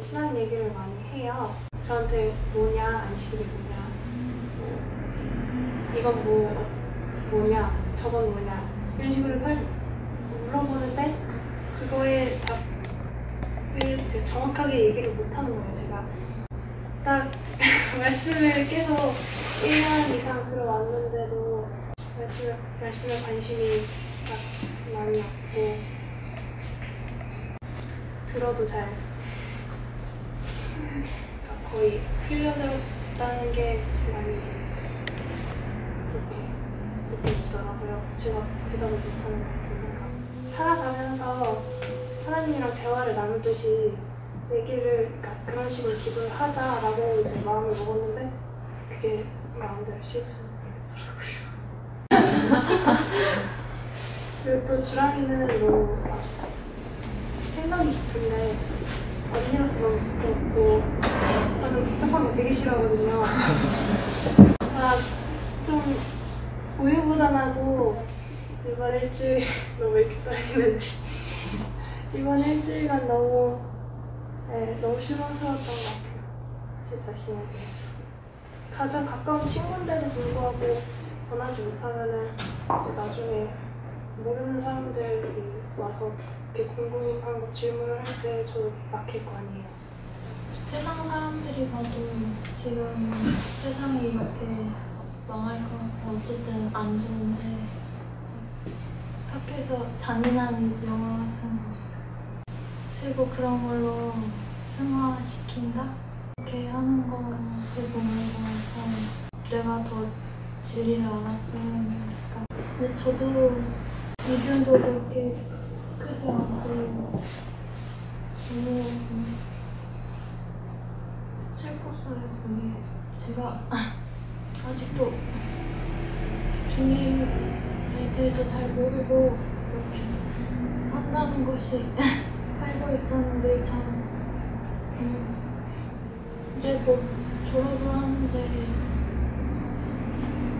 신앙 얘기를 많이 해요. 저한테 뭐냐, 안식일이 뭐냐, 뭐, 이건 뭐, 뭐냐, 저건 뭐냐, 이런 식으로 설, 물어보는데, 그거에 답을 이제 정확하게 얘기를 못하는 거예요, 제가. 딱 말씀을 계속 1년 이상 들어왔는데도 말씀에, 말씀에 관심이 딱 많이 없고 들어도 잘 거의 흘려들었다는 게 많이 그렇게 느껴지더라고요. 제가 대답을 못하는 게 보니까 살아가면서 하나님이랑 대화를 나누듯이 내기를 그러니까 그런 식으로 기도를 하자라고 이제 마음을 먹었는데 그게 마음대로 실천이 안 되더라고요. 그리고 또 주랑이는 막 생각이 깊은데 언니로서 너무 부끄럽고 저는 복잡한 거 되게 싫어하거든요. 막좀 우유부단하고 이번 일주일 너무 이렇게 떨리는지 이번 일주일간 너무 네, 너무 실망스러웠던 것 같아요. 제 자신에 대해서. 가장 가까운 친구인데도 불구하고 전하지 못하면은 이제 나중에 모르는 사람들이 와서 궁금한 거 질문을 할 때 저 막힐 거 아니에요. 세상 사람들이 봐도 지금 세상이 이렇게 망할 것 같고 어쨌든 안 좋은데 학교에서 잔인한 영화 같은 거 틀고 그런 걸로 승화시킨다? 이렇게 하는 거를 보면서 참 내가 더 진리를 알았으면 좋겠다. 근데 저도 믿음도 그렇게 슬펐어요, 그게. 제가 아직도 주님에 대해서 잘 모르고 이렇게 한다는 것이 살고 있다는 게 참, 음, 이제 곧 졸업을 하는데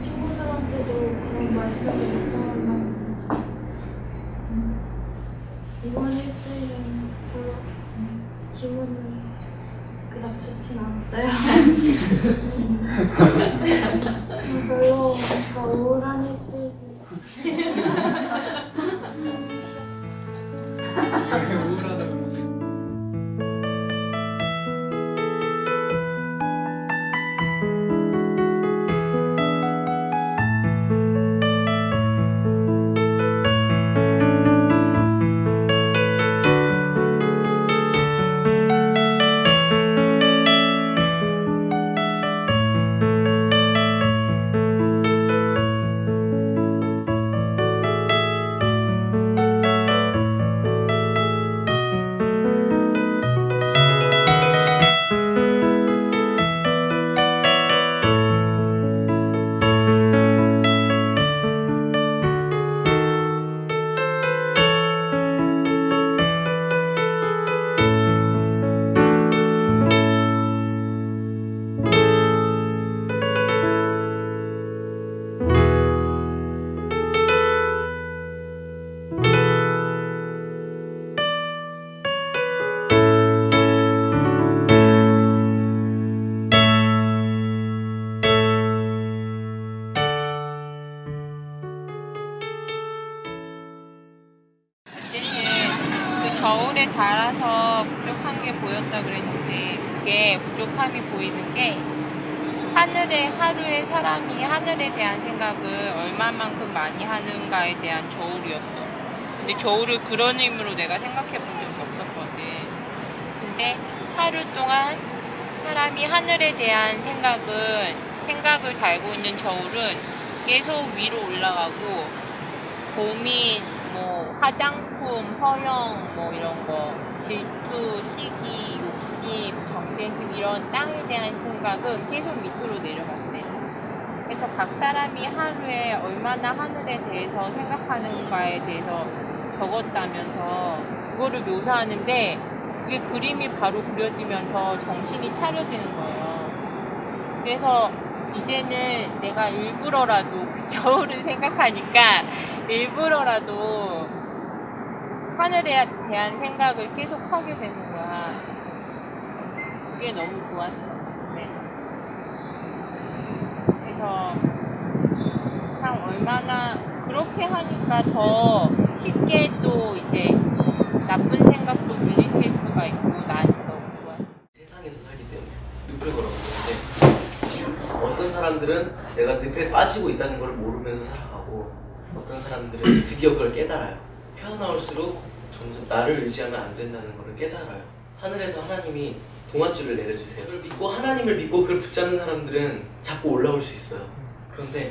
친구들한테도 그런 말씀을 못 전한다 기분이 그닥 좋진 않았어요. 얼마만큼 많이 하는가에 대한 저울이었어. 근데 저울을 그런 의미로 내가 생각해 본 적이 없었거든. 근데 하루 동안 사람이 하늘에 대한 생각은 생각을 달고 있는 저울은 계속 위로 올라가고 고민, 뭐 화장품, 허영, 뭐 이런 거, 질투, 시기, 욕심, 경쟁심 이런 땅에 대한 생각은 계속 밑으로 내려갔대. 그래서 각 사람이 하루에 얼마나 하늘에 대해서 생각하는가에 대해서 적었다면서 그거를 묘사하는데 그게 그림이 바로 그려지면서 정신이 차려지는 거예요. 그래서 이제는 내가 일부러라도 그 저울을 생각하니까 일부러라도 하늘에 대한 생각을 계속 하게 되는 거야. 그게 너무 좋았어요. 네. 그래서 참 얼마나 그렇게 하니까 더 쉽게 또 이제 나쁜 생각도 물리칠 수가 있고 나한테 너무 좋아요. 세상에서 살기 때문에 늪을 걸어보는데 어떤 사람들은 내가 늪에 빠지고 있다는 걸 모르면서 살아가고 어떤 사람들은 드디어 그걸 깨달아요. 헤어나올수록 점점 나를 의지하면 안 된다는 걸 깨달아요. 하늘에서 하나님이 동아줄을 내려주세요. 그걸 믿고 하나님을 믿고 그걸 붙잡는 사람들은 자꾸 올라올 수 있어요. 그런데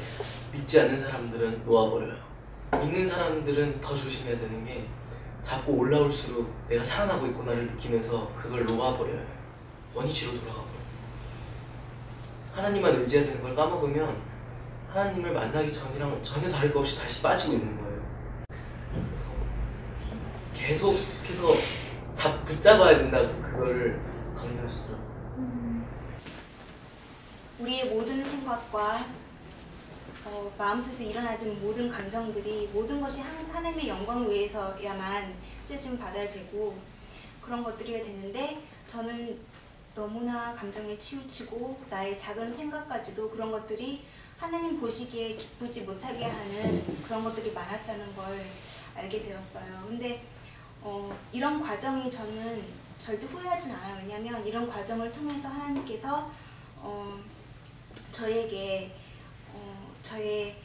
믿지 않는 사람들은 놓아버려요. 믿는 사람들은 더 조심해야 되는 게 자꾸 올라올수록 내가 살아나고 있구나를 느끼면서 그걸 놓아버려요. 원위치로 돌아가버려요. 하나님만 의지해야 되는 걸 까먹으면 하나님을 만나기 전이랑 전혀 다를 것 없이 다시 빠지고 있는 거예요. 그래서 계속해서 잡, 붙잡아야 된다고 그거를 강조하시더라고요. 우리의 모든 생각과 어, 마음속에서 일어나는 모든 감정들이 모든 것이 한- 하나님의 영광을 위해서야만 쓰여짐 받아야 되고 그런 것들이 되는데 저는 너무나 감정에 치우치고 나의 작은 생각까지도 그런 것들이 하나님 보시기에 기쁘지 못하게 하는 그런 것들이 많았다는 걸 알게 되었어요. 근데 어, 이런 과정이 저는 절대 후회하진 않아요. 왜냐하면 이런 과정을 통해서 하나님께서 어, 저에게 어, 저의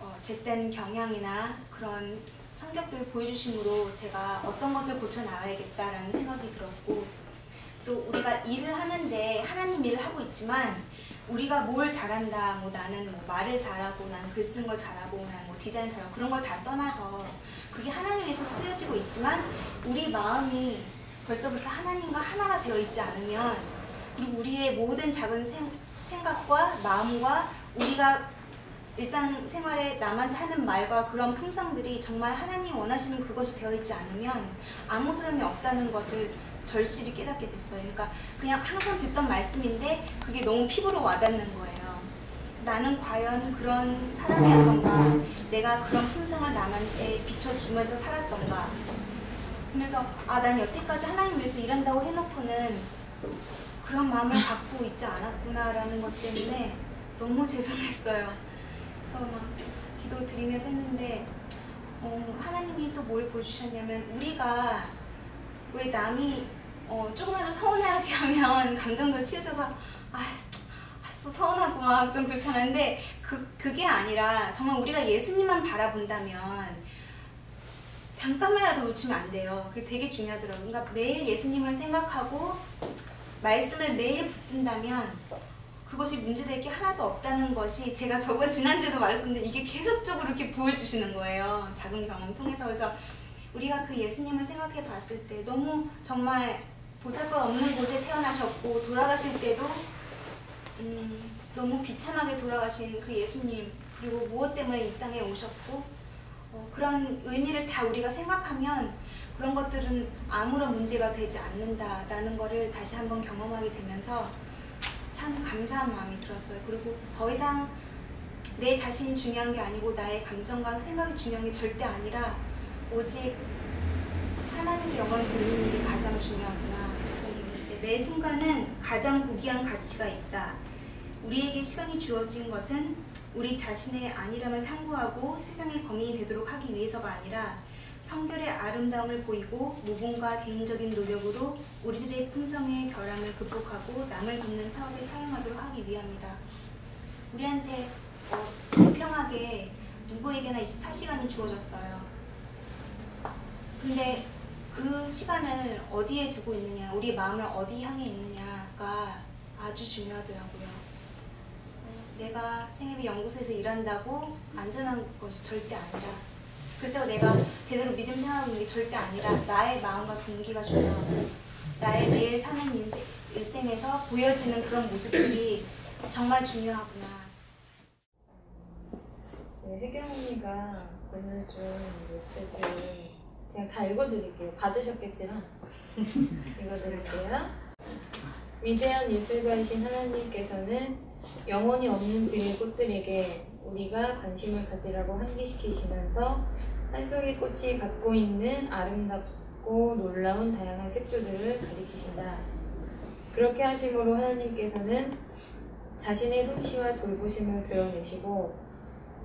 어, 잿된 경향이나 그런 성격들을 보여주심으로 제가 어떤 것을 고쳐 나가야겠다라는 생각이 들었고 또 우리가 일을 하는데 하나님 일을 하고 있지만 우리가 뭘 잘한다 뭐 나는 뭐 말을 잘하고 난 글 쓴 걸 잘하고 난 뭐 디자인 잘하고 그런 걸 다 떠나서 그게 하나님에서 쓰여지고 있지만 우리 마음이 벌써부터 하나님과 하나가 되어 있지 않으면 그리고 우리의 모든 작은 생, 생각과 마음과 우리가 일상생활에 남한테 하는 말과 그런 품성들이 정말 하나님이 원하시는 그것이 되어 있지 않으면 아무 소용이 없다는 것을 절실히 깨닫게 됐어요. 그러니까 그냥 항상 듣던 말씀인데 그게 너무 피부로 와닿는 거예요. 나는 과연 그런 사람이었던가, 내가 그런 품성을 남한테 비춰주면서 살았던가 하면서 아, 난 여태까지 하나님 위해서 일한다고 해놓고는 그런 마음을 갖고 있지 않았구나라는 것 때문에 너무 죄송했어요. 그래서 막 기도 드리면서 했는데 어, 하나님이 또 뭘 보여주셨냐면 우리가 왜 남이 어, 조금이라도 서운하게 하면 감정도 치우쳐서 아, 서운하고 막 좀 그렇잖아요. 그, 그게 아니라 정말 우리가 예수님만 바라본다면 잠깐만이라도 놓치면 안 돼요. 그게 되게 중요하더라고요. 그러니까 매일 예수님을 생각하고 말씀을 매일 붙든다면 그것이 문제될 게 하나도 없다는 것이 제가 저번 지난주에도 말했었는데 이게 계속적으로 이렇게 보여주시는 거예요. 작은 경험 통해서 그래서 우리가 그 예수님을 생각해 봤을 때 너무 정말 보잘것 없는 곳에 태어나셨고 돌아가실 때도 음, 너무 비참하게 돌아가신 그 예수님 그리고 무엇 때문에 이 땅에 오셨고 어, 그런 의미를 다 우리가 생각하면 그런 것들은 아무런 문제가 되지 않는다라는 거를 다시 한번 경험하게 되면서 참 감사한 마음이 들었어요. 그리고 더 이상 내 자신이 중요한 게 아니고 나의 감정과 생각이 중요한 게 절대 아니라 오직 하나님께 영광을 돌리는 일이 가장 중요하구나. 매 순간은 가장 고귀한 가치가 있다. 우리에게 시간이 주어진 것은 우리 자신의 안일함을 탐구하고 세상의 범인이 되도록 하기 위해서가 아니라 성결의 아름다움을 보이고 모범과 개인적인 노력으로 우리들의 품성의 결함을 극복하고 남을 돕는 사업에 사용하도록 하기 위함이다. 우리한테 어, 공평하게 누구에게나 24시간이 주어졌어요. 근데 그 시간을 어디에 두고 있느냐, 우리 마음을 어디 향해 있느냐가 아주 중요하더라고요. 어, 내가 생애비 연구소에서 일한다고 안전한 것이 절대 아니라 그렇다고 내가 제대로 믿음 생활하고 있는 게 절대 아니라 나의 마음과 동기가 중요하고 나의 매일 사는 인생, 일생에서 보여지는 그런 모습들이 정말 중요하구나. 제 혜경 언니가 보내준 메시지를 그냥 다 읽어드릴게요. 받으셨겠지만 읽어드릴게요. 위대한 예술가이신 하나님께서는 영혼이 없는 들의 꽃들에게 우리가 관심을 가지라고 환기시키시면서 한 송이 꽃이 갖고 있는 아름답고 놀라운 다양한 색조들을 가리키신다. 그렇게 하심으로 하나님께서는 자신의 솜씨와 돌보심을 드러내시고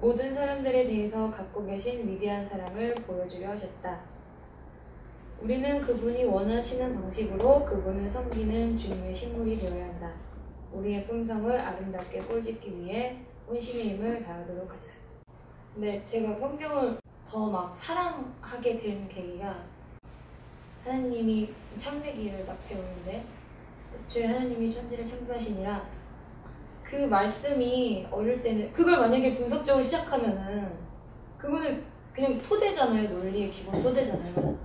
모든 사람들에 대해서 갖고 계신 위대한 사랑을 보여주려 하셨다. 우리는 그분이 원하시는 방식으로 그분을 섬기는 주님의 식물이 되어야 한다. 우리의 품성을 아름답게 꼴짓기 위해 혼신의 힘을 다하도록 하자. 근데 제가 성경을 더 막 사랑하게 된 계기가 하나님이 창세기를 딱 배우는데 애초에 하나님이 천지를 창조하시니라 그 말씀이 어릴 때는 그걸 만약에 분석적으로 시작하면은 그거는 그냥 토대잖아요 논리의 기본 토대잖아요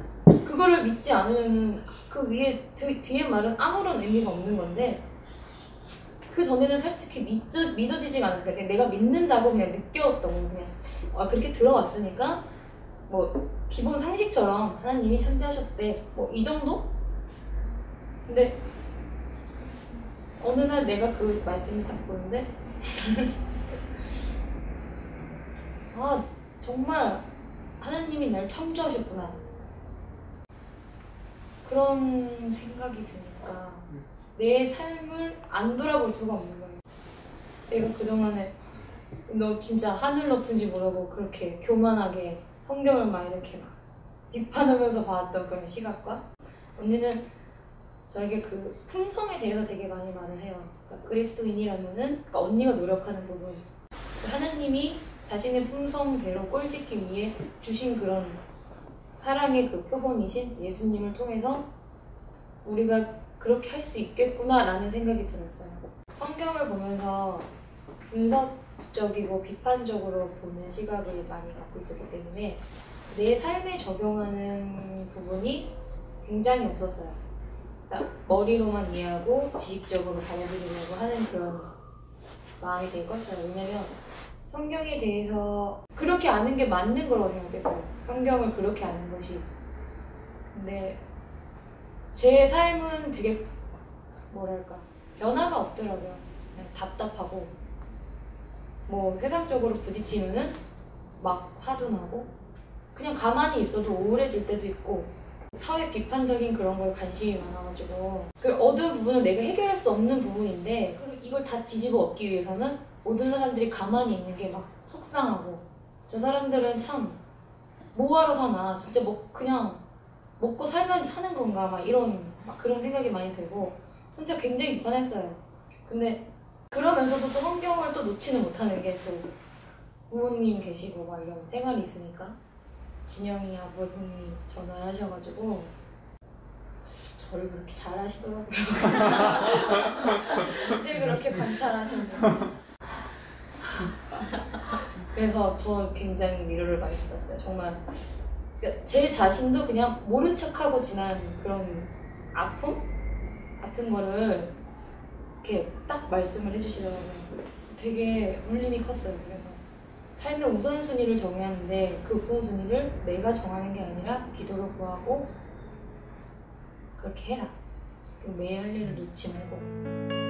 그거를 믿지 않으면은 그 위에 뒤, 뒤에 말은 아무런 의미가 없는 건데 그 전에는 솔직히 믿어, 믿어지지가 않았어요. 그냥 내가 믿는다고 그냥 느꼈던 거 그냥. 아 그렇게 들어왔으니까 뭐 기본 상식처럼 하나님이 창조하셨대. 뭐 이 정도? 근데 어느 날 내가 그 말씀을 딱 보는데 아 정말 하나님이 날 창조하셨구나. 그런 생각이 드니까 내 삶을 안 돌아볼 수가 없는 거예요 내가 그동안에 너 진짜 하늘 높은 지 모르고 그렇게 교만하게 성경을 막 이렇게 막 비판하면서 봐왔던 그런 시각과 언니는 저에게 그 품성에 대해서 되게 많이 말을 해요. 그러니까 그리스도인이라면은 그러니까 언니가 노력하는 부분 하나님이 자신의 품성대로 꼴짓기 위해 주신 그런 사랑의 그 표본이신 예수님을 통해서 우리가 그렇게 할 수 있겠구나라는 생각이 들었어요. 성경을 보면서 분석적이고 비판적으로 보는 시각을 많이 갖고 있었기 때문에 내 삶에 적용하는 부분이 굉장히 없었어요. 그러니까 머리로만 이해하고 지식적으로 받아들이려고 하는 그런 마음이 되게 컸어요. 왜냐면 성경에 대해서 그렇게 아는 게 맞는 거라고 생각했어요. 성경을 그렇게 아는 것이. 근데 제 삶은 되게 뭐랄까 변화가 없더라고요. 그냥 답답하고. 뭐 세상적으로 부딪히면은 막 화도 나고. 그냥 가만히 있어도 우울해질 때도 있고. 사회 비판적인 그런 거에 관심이 많아가지고. 그 어두운 부분은 내가 해결할 수 없는 부분인데 이걸 다 뒤집어 엎기 위해서는 모든 사람들이 가만히 있는 게 막 속상하고. 저 사람들은 참 뭐하러 사나. 진짜 뭐 그냥 먹고 살만 사는 건가 막 이런 막 그런 생각이 많이 들고 진짜 굉장히 비판했어요 근데 그러면서도 또 성경을 또 놓지는 못하는 게 또 부모님 계시고 막 이런 생활이 있으니까 진영이 아버님이 전화를 하셔가지고 저를 그렇게 잘하시더라고요. 어째 그렇게 관찰하시는지. 그래서 저 굉장히 위로를 많이 받았어요. 정말 그러니까 제 자신도 그냥 모른 척하고 지난 그런 아픔 같은 거를 이렇게 딱 말씀을 해주시더라고요. 되게 울림이 컸어요. 그래서 삶의 우선순위를 정해야 하는데 그 우선순위를 내가 정하는 게 아니라 기도로 구하고 그렇게 해라. 매일 할 일을 놓지 말고.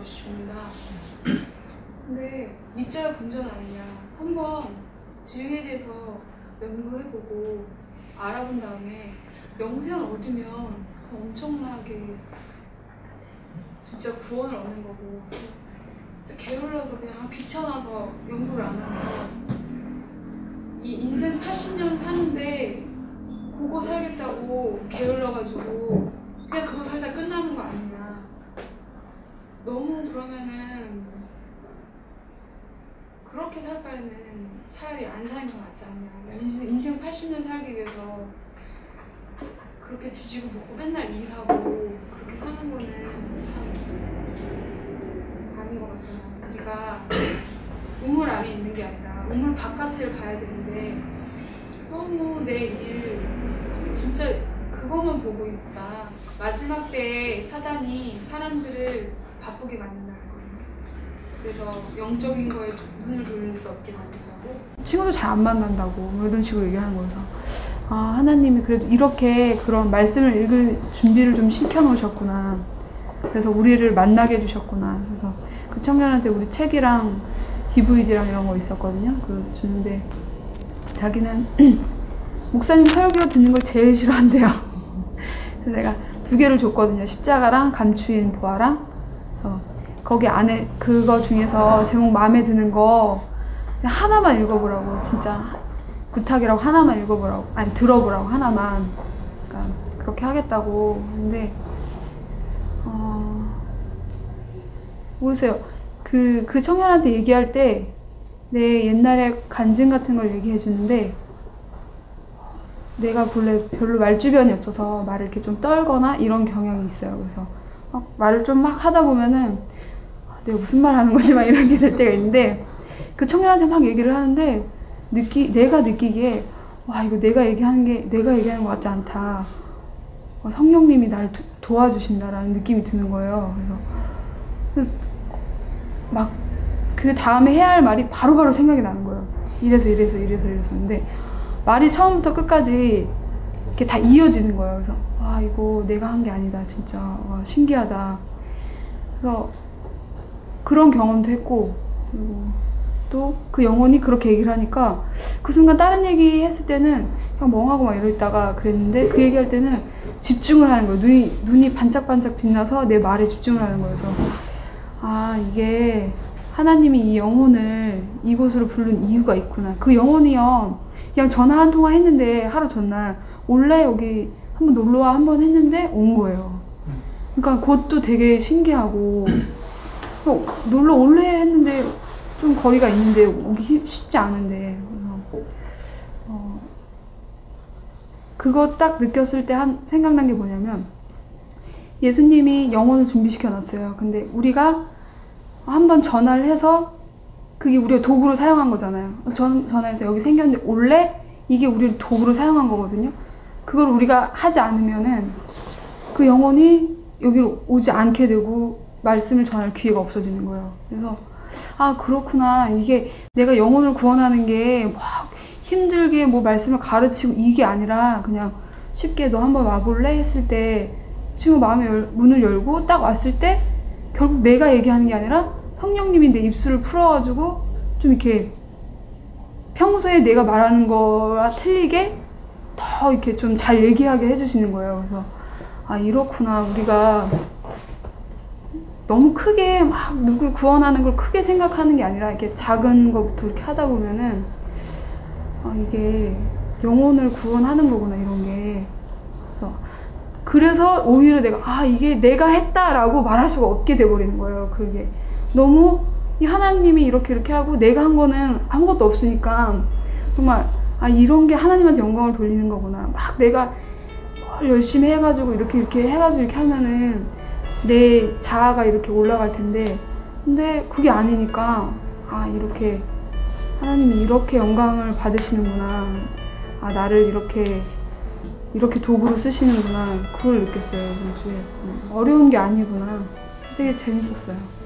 없이 죽는다. 근데 믿져야 본전 아니냐. 한번 진리에 대해서 연구해보고 알아본 다음에 영생을 얻으면 엄청나게 진짜 구원을 얻는 거고 진짜 게을러서 그냥 아, 귀찮아서 연구를 안 하면 이 인생 80년 사는데 그거 살겠다고 게을러가지고 그냥 그거 살다 끝나는 거 아니냐 너무 그러면은 그렇게 살 바에는 차라리 안 사는 게 낫지 않냐 인생, 인생 80년 살기 위해서 그렇게 지지고 볶고 맨날 일하고 그렇게 사는 거는 참 아닌 것 같아요. 우리가 우물 안에 있는 게 아니라 우물 바깥을 봐야 되는데 너무 내 일 진짜 그것만 보고 있다. 마지막 때에 사단이 사람들을 바쁘게 만든다는 거예요. 그래서 영적인 거에 눈을 돌릴 수 없게 만든다고. 친구도 잘 안 만난다고 뭐 이런 식으로 얘기하는 거여서 아 하나님이 그래도 이렇게 그런 말씀을 읽을 준비를 좀 시켜 놓으셨구나. 그래서 우리를 만나게 해주셨구나. 그래서 그 청년한테 우리 책이랑 DVD랑 이런 거 있었거든요. 그 주는데 자기는 목사님 설교 듣는 걸 제일 싫어한대요. 그래서 내가 두 개를 줬거든요. 십자가랑 감추인 보아랑 그래서 거기 안에 그거 중에서 제목 마음에 드는 거 하나만 읽어보라고 진짜. 부탁이라고 하나만 읽어보라고 아니 들어보라고 하나만. 그러니까 그렇게 하겠다고. 근데 어 모르세요. 그, 그 청년한테 얘기할 때 내 옛날에 간증 같은 걸 얘기해 주는데 내가 본래 별로 말주변이 없어서 말을 이렇게 좀 떨거나 이런 경향이 있어요. 그래서 막 말을 좀 막 하다 보면은 아, 내가 무슨 말 하는 거지 막 이런 게 될 때가 있는데 그 청년한테 막 얘기를 하는데 느끼 내가 느끼기에 와 이거 내가 얘기하는 게 내가 얘기하는 것 같지 않다. 어, 성령님이 날 도, 도와주신다라는 느낌이 드는 거예요. 그래서, 막그 다음에 해야 할 말이 바로바로 생각이 나는 거예요. 이래서 이래서 이래서 근데 말이 처음부터 끝까지 이렇게 다 이어지는 거예요. 그래서 와 이거 내가 한 게 아니다 진짜 와 신기하다. 그래서 그런 경험도 했고 그리고 또 그 영혼이 그렇게 얘기를 하니까 그 순간 다른 얘기 했을 때는 그냥 멍하고 막 이러 있다가 그랬는데 그 얘기할 때는 집중을 하는 거예요. 눈이, 눈이 반짝반짝 빛나서 내 말에 집중을 하는 거여서 아 이게 하나님이 이 영혼을 이곳으로 부른 이유가 있구나. 그 영혼이요 그냥 전화 한 통화 했는데 하루 전날 원래 여기 한번 놀러와 한 번 했는데 온 거예요. 그러니까 그것도 되게 신기하고 어, 놀러 올래 했는데 좀 거리가 있는데 오기 쉽- 쉽지 않은데 어, 그거 딱 느꼈을 때 한 생각난 게 뭐냐면 예수님이 영혼을 준비시켜 놨어요. 근데 우리가 한번 전화를 해서 그게 우리가 도구로 사용한 거잖아요. 전, 전화해서 여기 생겼는데 원래 이게 우리를 도구로 사용한 거거든요. 그걸 우리가 하지 않으면은 그 영혼이 여기로 오지 않게 되고 말씀을 전할 기회가 없어지는 거예요. 그래서 아 그렇구나 이게 내가 영혼을 구원하는 게 막 힘들게 뭐 말씀을 가르치고 이게 아니라 그냥 쉽게 너 한번 와볼래 했을 때 친구 마음의 열- 문을 열고 딱 왔을 때 결국 내가 얘기하는 게 아니라 성령님이 내 입술을 풀어가지고 좀 이렇게 평소에 내가 말하는 거와 틀리게 더 이렇게 좀 잘 얘기하게 해주시는 거예요. 그래서 아 이렇구나. 우리가 너무 크게 막 누굴 구원하는 걸 크게 생각하는 게 아니라 이렇게 작은 것부터 이렇게 하다 보면은 아 이게 영혼을 구원하는 거구나 이런 게. 그래서 그래서 오히려 내가 아 이게 내가 했다라고 말할 수가 없게 돼버리는 거예요 그게. 너무 이 하나님이 이렇게 이렇게 하고 내가 한 거는 아무것도 없으니까 정말 아 이런 게 하나님한테 영광을 돌리는 거구나. 막 내가 뭘 열심히 해가지고 이렇게 이렇게 해가지고 이렇게 하면은 내 자아가 이렇게 올라갈 텐데. 근데 그게 아니니까 아 이렇게 하나님이 이렇게 영광을 받으시는구나. 아 나를 이렇게 이렇게 도구로 쓰시는구나. 그걸 느꼈어요 이번 주에. 음, 어려운 게 아니구나. 되게 재밌었어요